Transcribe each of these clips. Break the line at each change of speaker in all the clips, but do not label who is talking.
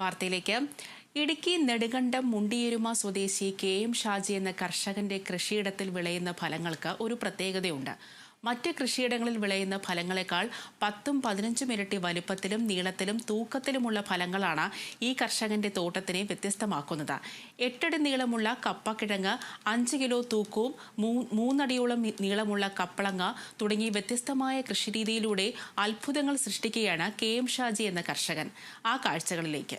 വാർത്തയിലേക്ക്. ഇടുക്കി നെടുകണ്ടം മുണ്ടിയെരുമ സ്വദേശി K M Shaji എന്ന കർഷകന്റെ കൃഷിയിടത്തിൽ വിളയുന്ന ഫലങ്ങൾക്ക് ഒരു പ്രത്യേകതയുണ്ട്. മറ്റ് കൃഷിയിടങ്ങളിൽ വിളയുന്ന ഫലങ്ങളെക്കാൾ പത്തും പതിനഞ്ചും ഇരട്ടി വലുപ്പത്തിലും നീളത്തിലും തൂക്കത്തിലുമുള്ള ഫലങ്ങളാണ് ഈ കർഷകന്റെ തോട്ടത്തിനെ വ്യത്യസ്തമാക്കുന്നത്. എട്ടടി നീളമുള്ള കപ്പക്കിഴങ്ങ് അഞ്ച് കിലോ തൂക്കവും മൂന്നടിയോളം നീളമുള്ള കപ്പളങ്ങ തുടങ്ങി വ്യത്യസ്തമായ കൃഷിരീതിയിലൂടെ അത്ഭുതങ്ങൾ സൃഷ്ടിക്കുകയാണ് കെ എം ഷാജി എന്ന കർഷകൻ. ആ കാഴ്ചകളിലേക്ക്.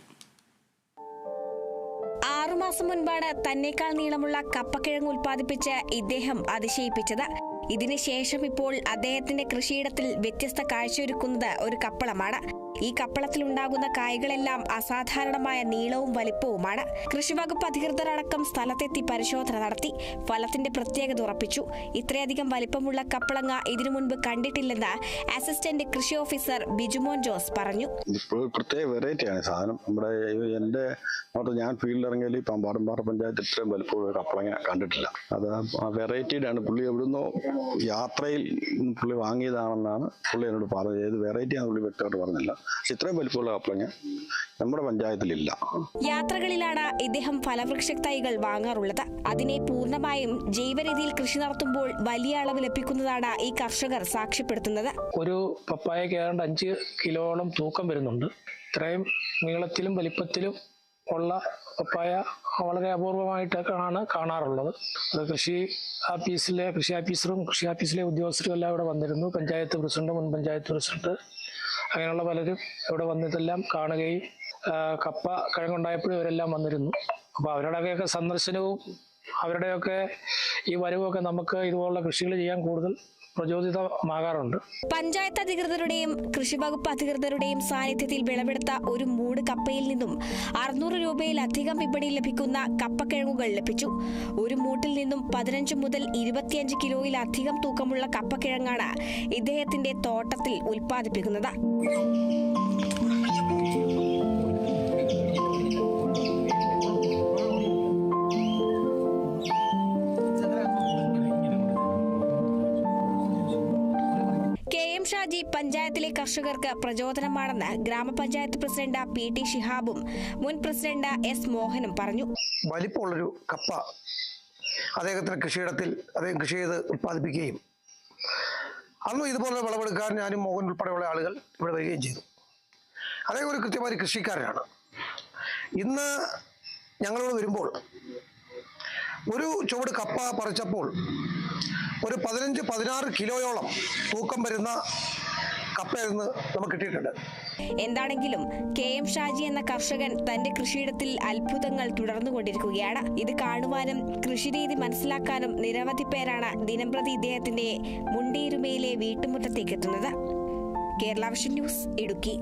ആറുമാസം മുൻപാണ് തന്നേക്കാൾ നീളമുള്ള കപ്പക്കിഴങ്ങ് ഉൽപ്പാദിപ്പിച്ച് ഇദ്ദേഹം അതിശയിപ്പിച്ചത്. ഇതിനുശേഷം ഇപ്പോൾ അദ്ദേഹത്തിന്റെ കൃഷിയിടത്തിൽ വ്യത്യസ്ത കാഴ്ചയൊരുക്കുന്നത് ഒരു കപ്പളമാണ്. ഈ കപ്പളത്തിൽ ഉണ്ടാകുന്ന കായ്കളെല്ലാം അസാധാരണമായ നീളവും വലിപ്പവുമാണ്. കൃഷിവകുപ്പ് അധികൃതരടക്കം സ്ഥലത്തെത്തി പരിശോധന നടത്തി. ഫലത്തിന്റെ പ്രത്യേകത ഉറപ്പിച്ചു. ഇത്രയധികം വലിപ്പമുള്ള കപ്പളങ്ങ ഇതിനു മുൻപ് കണ്ടിട്ടില്ലെന്ന് അസിസ്റ്റന്റ് കൃഷി ഓഫീസർ ബിജുമോൻ ജോസ് പറഞ്ഞു.
പ്രത്യേക വെറൈറ്റിയാണ് സാധനം നമ്മുടെ എന്റെ ഞാൻ ഫീൽഡിൽ ഇറങ്ങിയാൽ ഈ പമ്പാടമ്പാറ പഞ്ചായത്ത് ഇത്രയും വലുപ്പമുള്ള കപ്പളങ്ങ കണ്ടിട്ടില്ല. അത് വെറൈറ്റിയുടെ ആണ് പുള്ളി എവിടുന്നോ യാത്രയിൽ പുള്ളി വാങ്ങിയതാണെന്നാണ് പുള്ളി എന്നോട് പറഞ്ഞത്. ഏത് വെറൈറ്റിയാണെന്ന് പുള്ളി വ്യക്തമായിട്ട് പറഞ്ഞില്ല. പക്ഷെ ഇത്രയും വലിപ്പമുള്ള കപ്പളങ്ങ നമ്മുടെ പഞ്ചായത്തിലില്ല.
യാത്രകളിലാണ് ഇദ്ദേഹം ഫലവൃക്ഷ തൈകൾ വാങ്ങാറുള്ളത്. അതിനെ പൂർണമായും ജൈവരീതിയിൽ കൃഷി നടത്തുമ്പോൾ വലിയ അളവ് ലഭിക്കുന്നതാണ് ഈ കർഷകർ സാക്ഷ്യപ്പെടുത്തുന്നത്.
ഒരു പപ്പായക്ക് ഏതാണ്ട് അഞ്ച് കിലോളം തൂക്കം വരുന്നുണ്ട്. ഇത്രയും നീളത്തിലും വലിപ്പത്തിലും ഉള്ള പപ്പായ വളരെ അപൂർവമായിട്ടൊക്കെയാണ് കാണാറുള്ളത്. അത് കൃഷി ഓഫീസിലെ കൃഷി ഓഫീസറും കൃഷി ഓഫീസിലെ ഉദ്യോഗസ്ഥരും എല്ലാം ഇവിടെ വന്നിരുന്നു. പഞ്ചായത്ത് പ്രസിഡന്റ് മുൻ പഞ്ചായത്ത് പ്രസിഡന്റ് അങ്ങനെയുള്ള പലരും ഇവിടെ വന്നിട്ടെല്ലാം കാണുകയും കപ്പ കിഴങ്ങുണ്ടായപ്പോഴും ഇവരെല്ലാം വന്നിരുന്നു. അപ്പോൾ അവരുടെയൊക്കെ സന്ദർശനവും അവരുടെയൊക്കെ ഈ വരവൊക്കെ നമുക്ക് ഇതുപോലുള്ള കൃഷികൾ ചെയ്യാൻ കൂടുതൽ പ്രചോദിതമാകാറുണ്ട്.
പഞ്ചായത്ത് അധികൃതരുടെയും കൃഷി വകുപ്പ് അധികൃതരുടെയും സാന്നിധ്യത്തിൽ വിളവെടുത്ത ഒരു മൂട് കപ്പയിൽ നിന്നും അറുന്നൂറ് രൂപയിലധികം വിപണിയിൽ ലഭിക്കുന്ന കപ്പക്കിഴങ്ങുകൾ ലഭിച്ചു. ഒരു മൂട്ടിൽ നിന്നും പതിനഞ്ച് മുതൽ ഇരുപത്തിയഞ്ച് കിലോയിലധികം തൂക്കമുള്ള കപ്പക്കിഴങ്ങാണ് ഇദ്ദേഹത്തിന്റെ തോട്ടത്തിൽ ഉൽപ്പാദിപ്പിക്കുന്നത്. കെ പഞ്ചായത്തിലെ കർഷകർക്ക് പ്രചോദനമാണെന്ന് ഗ്രാമപഞ്ചായത്ത് പ്രസിഡന്റ് പി ടി ഷിഹാബും മുൻ പ്രസിഡന്റ് എസ് മോഹനും പറഞ്ഞു.
വലിപ്പമുള്ളൊരു കപ്പ അദ്ദേഹത്തിന്റെ കൃഷിയിടത്തിൽ അദ്ദേഹം കൃഷി ചെയ്ത് ഉത്പാദിപ്പിക്കുകയും അന്നും ഇതുപോലെ വിളവെടുക്കാൻ ഞാനും മോഹൻ ഉൾപ്പെടെയുള്ള ആളുകൾ ഇവിടെ വരികയും ചെയ്തു. അദ്ദേഹം ഒരു കൃത്യമായ കൃഷിക്കാരനാണ്. ഇന്ന് ഞങ്ങളോട് വരുമ്പോൾ ഒരു ചുവട് കപ്പ പറിച്ചപ്പോൾ ഒരു പതിനഞ്ച് പതിനാറ് കിലോയോളം തൂക്കം വരുന്ന കപ്പയെന്ന് നമുക്ക് കിട്ടിയിട്ടുണ്ട്.
എന്താണെങ്കിലും കെ എം ഷാജി എന്ന കർഷകൻ തന്റെ കൃഷിയിടത്തിൽ അത്ഭുതങ്ങൾ തുടർന്നു കൊണ്ടിരിക്കുകയാണ് ഇത് കാണുവാനും കൃഷിരീതി മനസ്സിലാക്കാനും നിരവധി പേരാണ് ദിനംപ്രതി ഇദ്ദേഹത്തിന്റെ മുണ്ടേരുമയിലെ വീട്ടുമുറ്റത്തേക്ക് എത്തുന്നത് കേരള വിഷൻ ന്യൂസ് ഇടുക്കി.